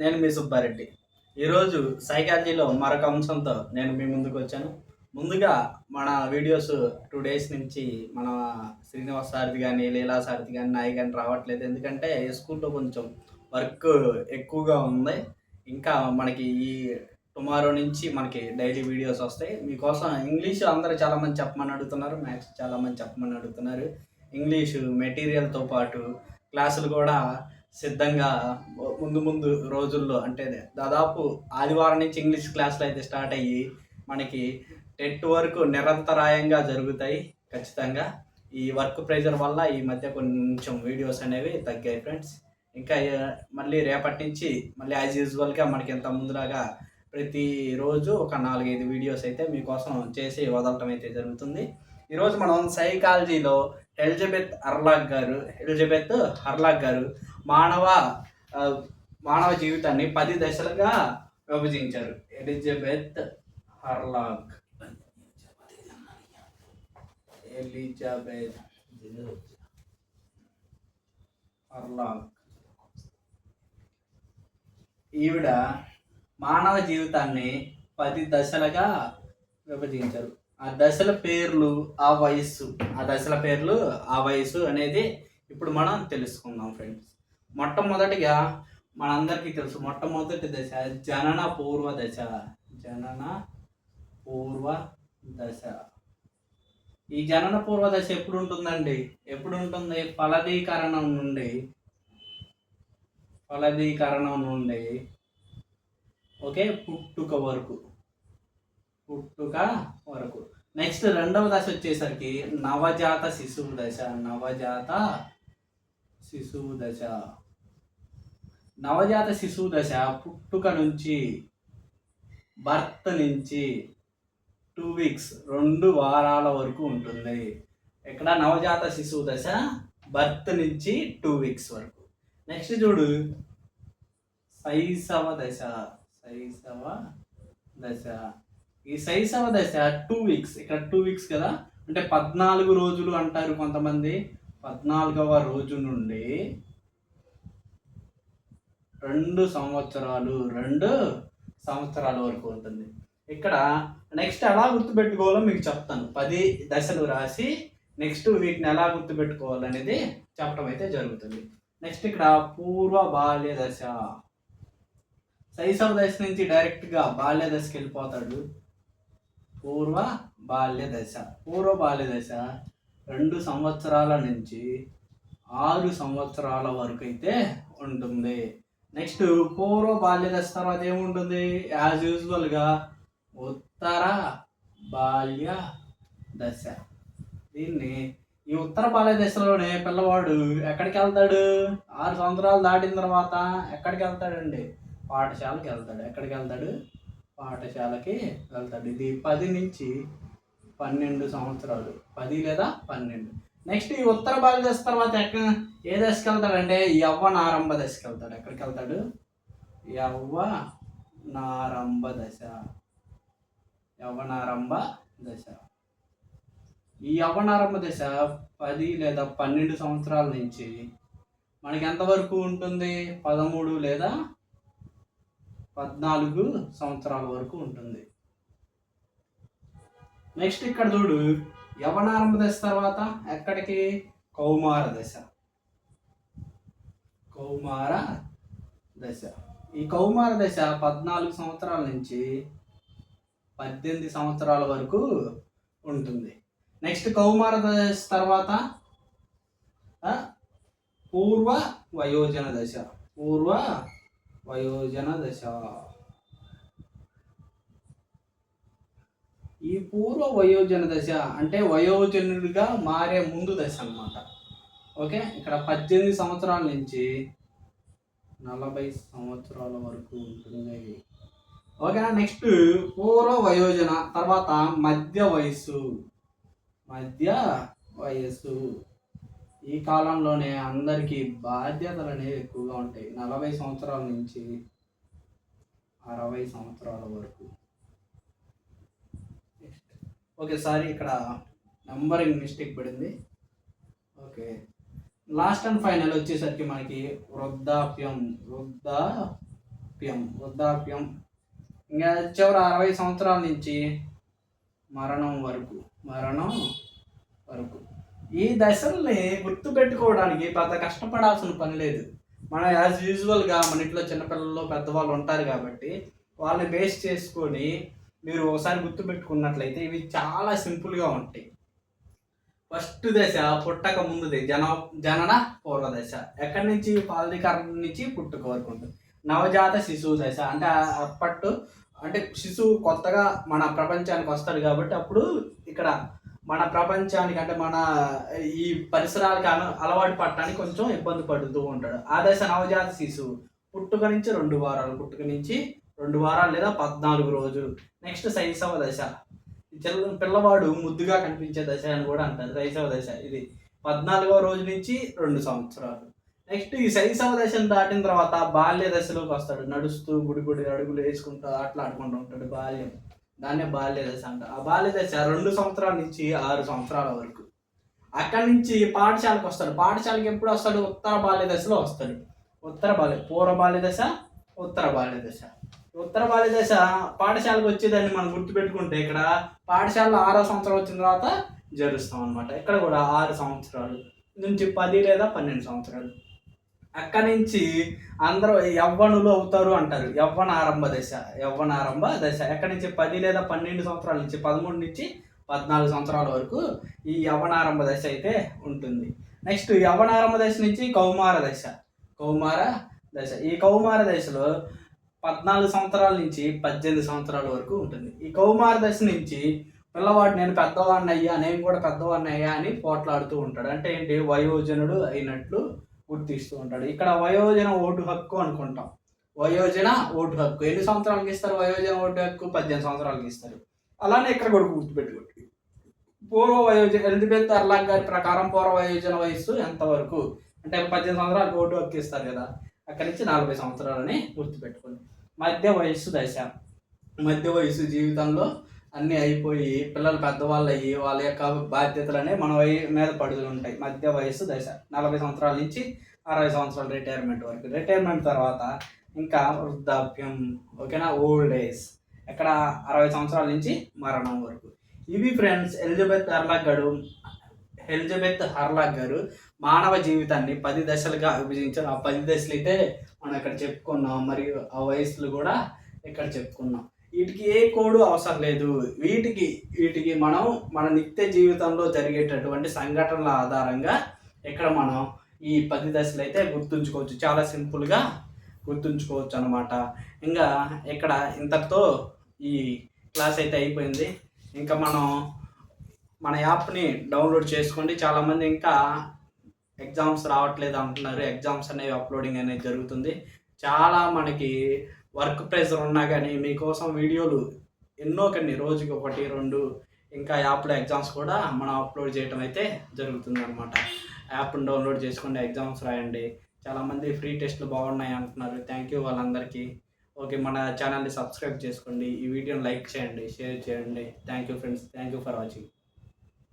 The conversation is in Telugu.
నేను మీ సుబ్బారెడ్డి. ఈరోజు సైకాలజీలో మరొక అంశంతో నేను మీ ముందుకు వచ్చాను. ముందుగా మన వీడియోస్ టూ డేస్ నుంచి మన శ్రీనివాస్ సారథి కానీ లీలా సారథి కానీ నాయి కానీ రావట్లేదు. ఎందుకంటే స్కూల్లో కొంచెం వర్క్ ఎక్కువగా ఉంది. ఇంకా మనకి ఈ టుమారో నుంచి మనకి డైలీ వీడియోస్ వస్తాయి. మీకోసం ఇంగ్లీష్ అందరూ చాలామంది చెప్పమని అడుగుతున్నారు. మ్యాథ్స్ చాలామంది చెప్పమని అడుగుతున్నారు. ఇంగ్లీషు మెటీరియల్తో పాటు క్లాసులు కూడా సిద్ధంగా ముందు ముందు రోజుల్లో అంటే దాదాపు ఆదివారం నుంచి ఇంగ్లీష్ క్లాసులు అయితే స్టార్ట్ అయ్యి మనకి టెట్ వరకు నిరంతరాయంగా జరుగుతాయి ఖచ్చితంగా. ఈ వర్క్ ప్రెజర్ వల్ల ఈ మధ్య కొంచెం వీడియోస్ అనేవి తగ్గాయి ఫ్రెండ్స్. ఇంకా మళ్ళీ రేపటి నుంచి మళ్ళీ యాజ్ యూజువల్గా మనకి ఇంత ముందులాగా ప్రతిరోజు ఒక నాలుగైదు వీడియోస్ అయితే మీకోసం చేసి వదలటం అయితే జరుగుతుంది. ఈరోజు మనం సైకాలజీలో ఎలిజబెత్ అర్లాగ్ గారు ఎలిజబెత్ హర్లాగ్ గారు మానవ మానవ జీవితాన్ని పది దశలుగా విభజించారు. ఎలిజబెత్ హర్లాక్ ఎలిజబెత్ హర్లాక్ ఈవిడ మానవ జీవితాన్ని పది దశలుగా విభజించారు. ఆ దశల పేర్లు ఆ వయస్సు. ఆ దశల పేర్లు ఆ వయస్సు అనేది ఇప్పుడు మనం తెలుసుకుందాం ఫ్రెండ్స్ మొట్టమొదటిగా మనందరికీ తెలుసు మొట్టమొదటి దశ జనన పూర్వ దశ. జనన పూర్వ దశ. ఈ జనన పూర్వ దశ ఎప్పుడు ఉంటుందండి ఎప్పుడు ఉంటుంది ఫలదీకరణం నుండి. ఫలదీకరణం నుండి. ఓకే పుట్టుక వరకు. పుట్టుక వరకు. నెక్స్ట్ రెండవ దశ వచ్చేసరికి నవజాత శిశువు దశ. నవజాత శిశువు దశ. నవజాత శిశువు దశ పుట్టుక నుంచి బర్త్ నుంచి టూ వీక్స్ రెండు వారాల వరకు ఉంటుంది. ఇక్కడ నవజాత శిశువు దశ బర్త్ నుంచి టూ వీక్స్ వరకు. నెక్స్ట్ చూడు. శైశవ దశ శైశవ దశ. ఈ శైశవ దశ టూ వీక్స్ ఇక్కడ టూ వీక్స్ కదా? అంటే పద్నాలుగు రోజులు అంటారు కొంతమంది. పద్నాలుగవ రోజు నుండి రెండు సంవత్సరాలు రెండు సంవత్సరాల వరకు ఉంటుంది. ఇక్కడ నెక్స్ట్ ఎలా గుర్తుపెట్టుకోవాలో మీకు చెప్తాను. పది దశలు రాసి నెక్స్ట్ వీటిని ఎలా గుర్తుపెట్టుకోవాలనేది చెప్పడం అయితే జరుగుతుంది. నెక్స్ట్ ఇక్కడ పూర్వ బాల్య దశ. శైశవ దశ నుంచి డైరెక్ట్గా బాల్య దశకి వెళ్ళిపోతాడు. పూర్వ బాల్య దశ. పూర్వ బాల్య దశ రెండు సంవత్సరాల నుంచి ఆరు సంవత్సరాల వరకు అయితే ఉంటుంది. నెక్స్ట్ పూర్వ బాల్య దశ తర్వాత ఏముంటుంది? యాజ్ యూజువల్గా ఉత్తర బాల్య దశ. దీన్ని ఈ ఉత్తర బాల్య దశలోనే పిల్లవాడు ఎక్కడికి వెళ్తాడు? ఆరు సంవత్సరాలు దాటిన తర్వాత ఎక్కడికి వెళ్తాడండి? పాఠశాలకి వెళ్తాడు. ఎక్కడికి వెళ్తాడు? పాఠశాలకి వెళ్తాడు. ఇది పది నుంచి పన్నెండు సంవత్సరాలు. పది లేదా పన్నెండు. నెక్స్ట్ ఈ ఉత్తర భారతదేశం తర్వాత ఎక్కడ? ఏ దశకి వెళ్తాడంటే యవ్వ నారంభ దశకి వెళ్తాడు ఎక్కడికి వెళ్తాడు యవ్వ నారంభ దశ. యవ్వనారంభ దశ. ఈ యవ్వనారంభ దశ పది లేదా పన్నెండు సంవత్సరాల నుంచి మనకి ఎంతవరకు ఉంటుంది? పదమూడు లేదా పద్నాలుగు సంవత్సరాల వరకు ఉంటుంది. నెక్స్ట్ ఇక్కడ చూడు. యవనారంభ దశ తర్వాత ఎక్కడికి? కౌమార దశ. కౌమార దశ. ఈ కౌమార దశ పద్నాలుగు సంవత్సరాల నుంచి పద్దెనిమిది సంవత్సరాల వరకు ఉంటుంది. నెక్స్ట్ కౌమార దశ తర్వాత పూర్వ వయోజన దశ. పూర్వ వయోజన దశ. ఈ పూర్వ వయోజన దశ అంటే వయోజనుడిగా మారే ముందు దశ అన్నమాట. ఓకే? ఇక్కడ పద్దెనిమిది సంవత్సరాల నుంచి నలభై సంవత్సరాల వరకు ఉంటుంది ఓకేనా? నెక్స్ట్ పూర్వ వయోజన తర్వాత మధ్య వయస్సు. మధ్య వయస్సు. ఈ కాలంలోనే అందరికీ బాధ్యతలు అనేవి ఎక్కువగా ఉంటాయి. నలభై సంవత్సరాల నుంచి అరవై సంవత్సరాల వరకు. ఓకే సారీ ఇక్కడ నంబరింగ్ మిస్టేక్ పడింది. ఓకే. లాస్ట్ అండ్ ఫైనల్ వచ్చేసరికి మనకి వృద్ధాప్యం వృద్ధాప్యం వృద్ధాప్యం. ఇంకా చివరి అరవై సంవత్సరాల నుంచి మరణం వరకు మరణం వరకు. ఈ దశల్ని గుర్తుపెట్టుకోవడానికి పెద్ద కష్టపడాల్సిన పని లేదు. మన యాజ్ యూజువల్గా మన ఇంట్లో చిన్నపిల్లలు పెద్దవాళ్ళు ఉంటారు కాబట్టి వాళ్ళని బేస్ చేసుకొని మీరు ఒకసారి గుర్తుపెట్టుకున్నట్లయితే ఇవి చాలా సింపుల్గా ఉంటాయి. ఫస్ట్ దశ పుట్టక ముందుది జన జనన పూర్వ దశ. ఎక్కడి నుంచి? పాలనీకరణ నుంచి పుట్టుక వరకు ఉంటుంది. నవజాత శిశువు దశ. అంటే అప్పట్టు అంటే శిశువు కొత్తగా మన ప్రపంచానికి వస్తాడు కాబట్టి అప్పుడు ఇక్కడ మన ప్రపంచానికి అంటే మన ఈ పరిసరాలకి అను అలవాటు పడటానికి కొంచెం ఇబ్బంది పడుతూ ఉంటాడు. ఆ దశ నవజాత శిశువు. పుట్టుక నుంచి రెండు వారాలు పుట్టుక నుంచి రెండు వారాలు లేదా పద్నాలుగు రోజులు. నెక్స్ట్ శైశవ దశ. ఈ పిల్లవాడు ముద్దుగా కనిపించే దశ అని కూడా అంటారు. శైశవ దశ ఇది. పద్నాలుగవ రోజు నుంచి రెండు సంవత్సరాలు. నెక్స్ట్ ఈ శైశవ దశను దాటిన తర్వాత బాల్య దశలోకి వస్తాడు. నడుస్తూ గుడి గుడి అడుగులు వేసుకుంటూ అట్లా ఆడుకుంటూ ఉంటాడు బాల్యం. దాన్నే బాల్య దశ అంట. ఆ బాల్య దశ రెండు సంవత్సరాల నుంచి ఆరు సంవత్సరాల వరకు. అక్కడి నుంచి పాఠశాలకు వస్తాడు. పాఠశాలకి ఎప్పుడు వస్తాడు? ఉత్తర బాల్య దశలో వస్తాడు. ఉత్తర బాల్య పూర్వ బాల్య దశ ఉత్తర బాల్య దశ. ఉత్తర భారతదేశ పాఠశాలకు వచ్చేదాన్ని మనం గుర్తుపెట్టుకుంటే ఇక్కడ పాఠశాలలో ఆరో సంవత్సరం వచ్చిన తర్వాత జరుస్తాం అనమాట ఇక్కడ కూడా ఆరు సంవత్సరాలు నుంచి పది లేదా పన్నెండు సంవత్సరాలు. అక్కడి నుంచి అందరూ యవ్వనులు అవుతారు అంటారు. యవ్వన ఆరంభ దశ యవ్వన ఆరంభ దశ. ఎక్కడి నుంచి? పది లేదా పన్నెండు సంవత్సరాల నుంచి పదమూడు నుంచి పద్నాలుగు సంవత్సరాల వరకు ఈ యవ్వనారంభ దశ అయితే ఉంటుంది. నెక్స్ట్ యవ్వనారంభ దశ నుంచి కౌమార దశ. కౌమార దశ. ఈ కౌమార దశలో పద్నాలుగు సంవత్సరాల నుంచి పద్దెనిమిది సంవత్సరాల వరకు ఉంటుంది. ఈ కౌమార దశ నుంచి పిల్లవాడు నేను పెద్దవాడిని అయ్యా నేను కూడా పెద్దవాడిని అయ్యా అని పోట్లాడుతూ ఉంటాడు. అంటే ఏంటి? వయోజనుడు అయినట్లు గుర్తిస్తూ ఉంటాడు. ఇక్కడ వయోజన ఓటు హక్కు అనుకుంటాం. వయోజన ఓటు హక్కు. ఎన్ని సంవత్సరాలకి ఇస్తారు? వయోజన ఓటు హక్కు పద్దెనిమిది సంవత్సరాలకి ఇస్తారు. అలానే ఇక్కడ కూడా గుర్తుపెట్టుకోండి. పూర్వ వయోజన ఎలిజబెత్ అర్లాగ్ గారి ప్రకారం పూర్వ వయోజన వయస్సు ఎంతవరకు? అంటే పద్దెనిమిది సంవత్సరాలకు ఓటు హక్కు ఇస్తారు కదా. అక్కడి నుంచి నలభై సంవత్సరాలని గుర్తుపెట్టుకోండి. మధ్య వయస్సు దశ. మధ్య వయస్సు జీవితంలో అన్నీ అయిపోయి పిల్లలు పెద్దవాళ్ళు అయ్యి వాళ్ళ యొక్క బాధ్యతలనే మన వయ మీద పడుతూ ఉంటాయి. మధ్య వయస్సు దశ. నలభై సంవత్సరాల నుంచి అరవై సంవత్సరాల రిటైర్మెంట్ వరకు. రిటైర్మెంట్ తర్వాత ఇంకా వృద్ధాప్యం ఓకేనా? ఓల్డ్ ఏజ్ ఎక్కడ? అరవై సంవత్సరాల నుంచి మరణం వరకు. ఇవి ఫ్రెండ్స్ ఎలిజబెత్ హర్లాక్ గారు ఎలిజబెత్ హర్లాక్ గారు మానవ జీవితాన్ని పది దశలుగా విభజించారు. ఆ పది దశలు అయితే మనం ఇక్కడ చెప్పుకున్నాం. మరియు ఆ వయసులు కూడా ఇక్కడ చెప్పుకున్నాం. వీటికి ఏ కోడు అవసరం లేదు. వీటికి వీటికి మనం మన నిత్య జీవితంలో జరిగేటటువంటి సంఘటనల ఆధారంగా ఇక్కడ మనం ఈ పది దశలు అయితే గుర్తుంచుకోవచ్చు. చాలా సింపుల్గా గుర్తుంచుకోవచ్చు అనమాట ఇంకా ఇక్కడ ఇంతటితో ఈ క్లాస్ అయితే అయిపోయింది. ఇంకా మనం మన యాప్ని డౌన్లోడ్ చేసుకోండి. చాలామంది ఇంకా ఎగ్జామ్స్ రావట్లేదు అంటున్నారు. ఎగ్జామ్స్ అనేవి అప్లోడింగ్ అనేది జరుగుతుంది. చాలా మనకి వర్క్ ప్రెషర్ ఉన్నా కానీ మీకోసం వీడియోలు ఎన్నో కొన్ని రోజుకి ఒకటి రెండు ఇంకా యాప్లో ఎగ్జామ్స్ కూడా మనం అప్లోడ్ చేయడం అయితే జరుగుతుంది అనమాట యాప్ని డౌన్లోడ్ చేసుకోండి ఎగ్జామ్స్ రాయండి. చాలామంది ఫ్రీ టెస్ట్లు బాగున్నాయి అంటున్నారు. థ్యాంక్ యూ వాళ్ళందరికీ. ఓకే మన ఛానల్ని సబ్స్క్రైబ్ చేసుకోండి. ఈ వీడియోని లైక్ చేయండి షేర్ చేయండి. Thank you friends. Thank you for watching.